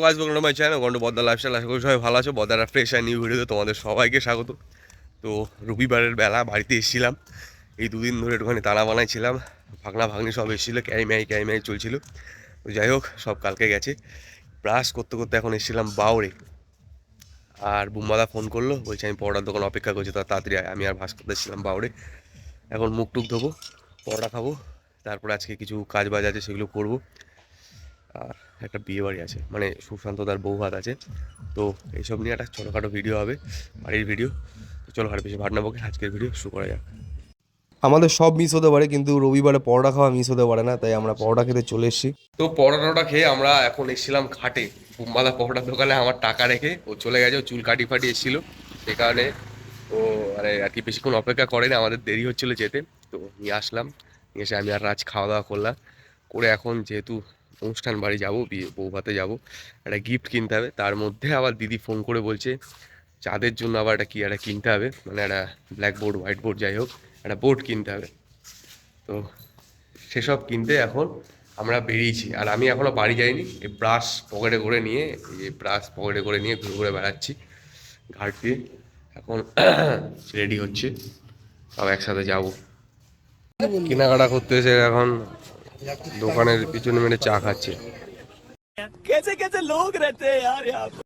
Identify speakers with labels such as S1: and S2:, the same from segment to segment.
S1: গাছ বলুন my channel গন্ড বদ্দা লাইফস্টাইল আশা করি সবাই ভালো আছো। বদ্দারা ফ্রেশ আর নিউ ভিডিওতে তোমাদের সবাইকে স্বাগত। তো রবিবারের বেলা বাড়িতে এসেছিলাম। এই দুদিন ধরে একটুখানি তালা বানাইছিলাম। ভাগনা ভাগনি সব এসেছিল ক্যাই ম্যাই ক্যাই ম্যাই চলছিল। তো যাই হোক, সব কালকে গেছে। ব্রাশ করতে করতে এখন এসেছিলাম বাউরে আর বুম্বাদা ফোন করল, বলছে আমি পরোটার দোকান অপেক্ষা করছি তার তাড়াতাড়ি আমি আর ভাস করতে এসেছিলাম বাউরে এখন মুখ টুক ধোবো, পরোটা খাব। তারপর আজকে কিছু কাজ বাজ আছে, সেগুলো করব। আর একটা বিয়ে বাড়ি আছে। মানে সুশান্ত তার বউ ভাত আছে। তো এইসব নিয়ে একটা ছোটোখাটো ভিডিও হবে বাড়ির ভিডিও তো চলো আর বেশি ভাট না বকে আজকের ভিডিও শুরু করা যাক।
S2: আমাদের সব মিস হতে পারে কিন্তু রবিবারে পরোটা খাওয়া মিস হতে পারে না তাই আমরা পরোটা খেতে চলে এসেছি।
S1: তো পরোটাটা খেয়ে আমরা এখন এসেছিলাম ঘাটে বুম্বাদা পরোটার দোকানে আমার টাকা রেখে। ও চলে গেছে ও চুল কাটি ফাটি এসেছিল। সে কারণে ও মানে আর কি বেশিক্ষণ অপেক্ষা করেনি আমাদের দেরি হচ্ছিল যেতে। তো নিয়ে আসলাম নিয়ে এসে আমি আর রাজ খাওয়া দাওয়া করলাম। করে এখন যেহেতু অনুষ্ঠান বাড়ি যাব বিয়ে বৌভাতে যাব। একটা গিফট কিনতে হবে। তার মধ্যে আবার দিদি ফোন করে বলছে চাঁদের জন্য আবার একটা কি একটা কিনতে হবে। মানে একটা ব্ল্যাক বোর্ড হোয়াইট বোর্ড যাই হোক একটা বোর্ড কিনতে হবে। তো সেসব কিনতে এখন আমরা বেরিয়েছি। আর আমি এখনও বাড়ি যাইনি। এই ব্রাশ পকেটে করে নিয়ে এই যে ব্রাশ পকেটে করে নিয়ে ঘুরে ঘুরে বেড়াচ্ছি। ঘাট দিয়ে। এখন রেডি হচ্ছে। সব একসাথে যাব। কেনাকাটা করতে এসে এখন দোকানের পিছনে মেরে চা খাচ্ছে।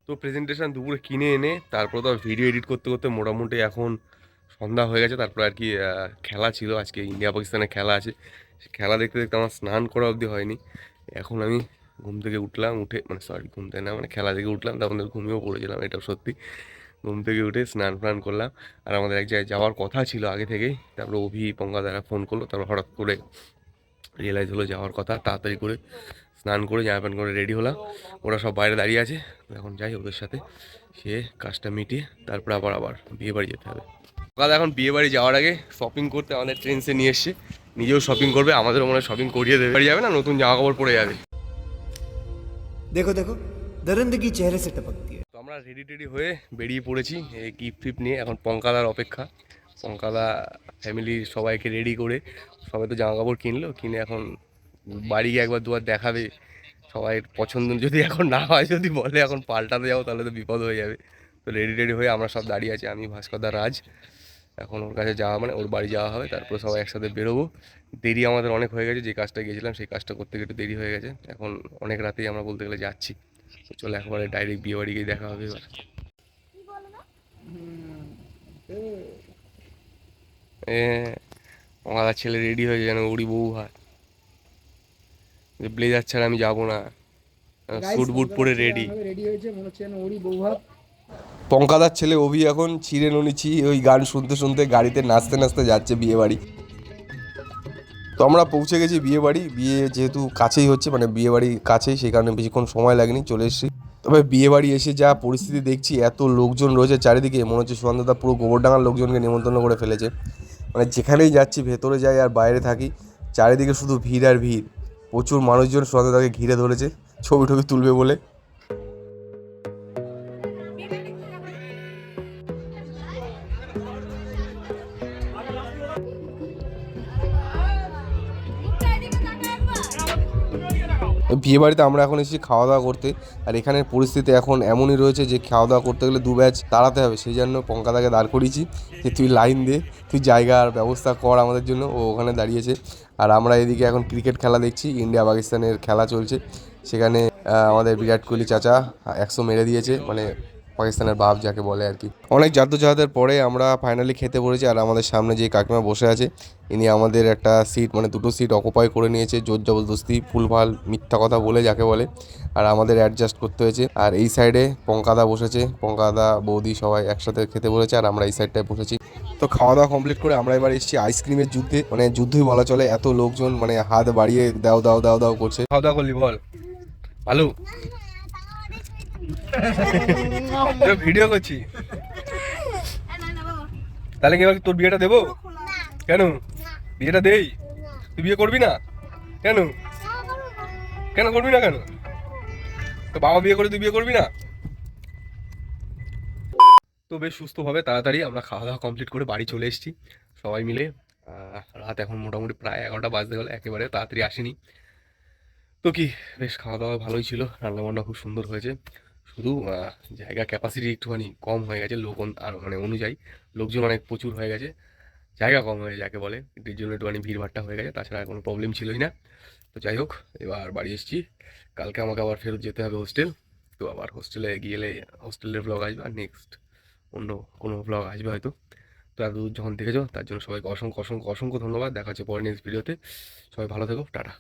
S1: তো প্রেজেন্টেশন দুপুরে কিনে এনে তারপর তো ভিডিও এডিট করতে করতে মোটামুটি এখন সন্ধ্যা হয়ে গেছে তারপর আর কি খেলা ছিল আজকে ইন্ডিয়া পাকিস্তানের খেলা আছে। খেলা দেখতে দেখতে আমার স্নান করা অবধি হয়নি। এখন আমি ঘুম থেকে উঠলাম উঠে মানে সরি ঘুম থেকে না মানে খেলা থেকে উঠলাম তখন ঘুমিয়েও পড়েছিলাম এটা সত্যি। ঘুম থেকে উঠে স্নান ফ্নান করলাম আর আমাদের এক জায়গায় যাওয়ার কথা ছিল আগে থেকেই তারপর অভি পঙ্গা দ্বারা ফোন করল তারপর হঠাৎ করে রিয়েলাইজ হলো যাওয়ার কথা তাড়াতাড়ি করে স্নান করে জামা প্যান্ট করে রেডি হলাম। ওরা সব বাইরে দাঁড়িয়ে আছে। এখন যাই ওদের সাথে সে কাজটা মিটিয়ে তারপর আবার আবার বিয়ে বাড়ি যেতে হবে। সকালে এখন বিয়ে বাড়ি যাওয়ার আগে শপিং করতে আমাদের ট্রেন্সে নিয়ে এসছে। নিজেও শপিং করবে আমাদেরও মনে হয় শপিং করিয়ে দেবে। বাড়ি যাবে না নতুন জামা কাপড় পরে যাবে।
S3: দেখো দেখো দরন্দগি চেহারে সে
S1: টপকতি আমরা রেডি টেডি হয়ে বেরিয়ে পড়েছি এই গিফট ফিফট নিয়ে। এখন পঙ্কালার অপেক্ষা। পঙ্কাদা ফ্যামিলির সবাইকে রেডি করে সবাই তো জামা কাপড় কিনলো কিনে এখন বাড়ি গিয়ে একবার দুবার দেখাবে। সবাই পছন্দ যদি এখন না হয় যদি বলে এখন পাল্টাতে যাও তাহলে তো বিপদ হয়ে যাবে। তো রেডি টেডি হয়ে আমরা সব দাঁড়িয়ে আছি আমি ভাস্করদা রাজ। এখন ওর কাছে যাওয়া মানে ওর বাড়ি যাওয়া হবে তারপরে সবাই একসাথে বেরোবো। দেরি আমাদের অনেক হয়ে গেছে যে কাজটা গিয়েছিলাম সেই কাজটা করতে গিয়ে একটু দেরি হয়ে গেছে। এখন অনেক রাতেই আমরা বলতে গেলে যাচ্ছি। তো চলো একবারে ডাইরেক্ট বিয়ে বাড়ি গিয়ে দেখা হবে এবার। এ আমার ছেলে রেডি হয়ে যেন উড়ি বউ হয়। যে ব্লেজার ছাড়া আমি যাব না। স্যুট বুট পরে রেডি
S4: রেডি হয়েছে? মনে হচ্ছে যেন ওরই বউ ভাব
S2: পঙ্কাদার ছেলে অভি এখন ছিঁড়ে ননিছি ওই গান শুনতে শুনতে গাড়িতে নাচতে নাচতে যাচ্ছে বিয়ে বাড়ি তো আমরা পৌঁছে গেছি বিয়ে বাড়ি বিয়ে যেহেতু কাছেই হচ্ছে মানে বিয়ে বাড়ি কাছেই সেই কারণে বেশিক্ষণ সময় লাগেনি চলে এসেছি। তবে বিয়ে বাড়ি এসে যা পরিস্থিতি দেখছি এত লোকজন রয়েছে চারিদিকে মনে হচ্ছে সুন্দরদা পুরো গোবরডাঙ্গার লোকজনকে নিমন্ত্রণ করে ফেলেছে। মানে যেখানেই যাচ্ছি, ভেতরে যাই আর বাইরে থাকি, চারিদিকে শুধু ভিড় আর ভিড়। প্রচুর মানুষজন সুন্দরদাকে ঘিরে ধরেছে, ছবি টবি তুলবে বলে। বিয়ে বাড়িতে আমরা এখন এসেছি খাওয়া দাওয়া করতে। আর এখানের পরিস্থিতি এখন এমনই রয়েছে যে খাওয়া দাওয়া করতে গেলে দু ব্যাচ দাঁড়াতে হবে। সেই জন্য পঙ্কাদাকে দাঁড় করিয়েছি যে তুই লাইন দে, তুই জায়গার ব্যবস্থা কর আমাদের জন্য। ও ওখানে দাঁড়িয়েছে। আর আমরা এদিকে এখন ক্রিকেট খেলা দেখছি। ইন্ডিয়া পাকিস্তানের খেলা চলছে। সেখানে আমাদের বিরাট কোহলি চাচা একশো মেরে দিয়েছে। মানে পাকিস্তানের বাপ যাকে বলে আর কি। অনেক জাদ্দোজাহাদের পরে আমরা ফাইনালি খেতে পড়েছি আর আমাদের সামনে যে কাকিমা বসে আছে, ইনি আমাদের একটা সিট মানে দুটো সিট অকুপাই করে নিয়েছে, জোর জবরদস্তি ফুলফাল মিথ্যা কথা বলে যাকে বলে। আর আমাদের অ্যাডজাস্ট করতে হয়েছে। আর এই সাইডে পঙ্কাদা বসেছে, পঙ্কাদা, বৌদি সবাই একসাথে খেতে বলেছে আর আমরা এই সাইডটায় বসেছি। তো খাওয়া দাওয়া কমপ্লিট করে আমরা এবার এসেছি আইসক্রিমের যুদ্ধে। মানে যুদ্ধই বলা চলে, এত লোকজন মানে হাত বাড়িয়ে দাও দাও দাও দাও করছে।
S1: খাওয়া দাওয়া করলি বল। ভালো ভিডিও করছি। তাহলে কি এবার তোর বিয়েটা দেবো? কেন? বিয়েটা দেই? তুই বিয়ে করবি না? কেন? কেন করবি না কেন? তো বাবা বিয়ে করে তুই বিয়ে করবি না? তো বেশ সুস্থভাবে তাড়াতাড়ি আমরা খাওয়া দাওয়া কমপ্লিট করে বাড়ি চলে এসেছি, সবাই মিলে। রাত এখন মোটামুটি প্রায় এগারোটা বাজতে গেলে, একেবারে তাড়াতাড়ি আসেনি। তো কি, বেশ খাওয়া দাওয়া ভালোই ছিল রান্না বান্না খুব সুন্দর হয়েছে। শুধু জায়গা ক্যাপাসিটি একটুখানি কম হয়ে গেছে লোক আর মানে অনুযায়ী লোকজন অনেক প্রচুর হয়ে গেছে। জায়গা কম হয়ে যাকে বলে। এটির জন্য একটুখানি ভিড়ভাট্টা হয়ে গেছে, তাছাড়া কোনো প্রবলেম ছিলই না। তো যাই হোক, এবার বাড়ি এসেছি। কালকে আমাকে আবার ফেরত যেতে হবে হোস্টেল তো আবার হোস্টেলে গিয়েলে হোস্টেলের ব্লগ আসবে, আর নেক্সট অন্য কোনো ব্লগ আসবে হয়তো। তো এত যখন দেখেছ, তার জন্য সবাইকে অসংখ্য অসংখ্য অসংখ্য ধন্যবাদ। দেখা হচ্ছে পরে নেক্সট ভিডিওতে সবাই ভালো থেকো, টাটা।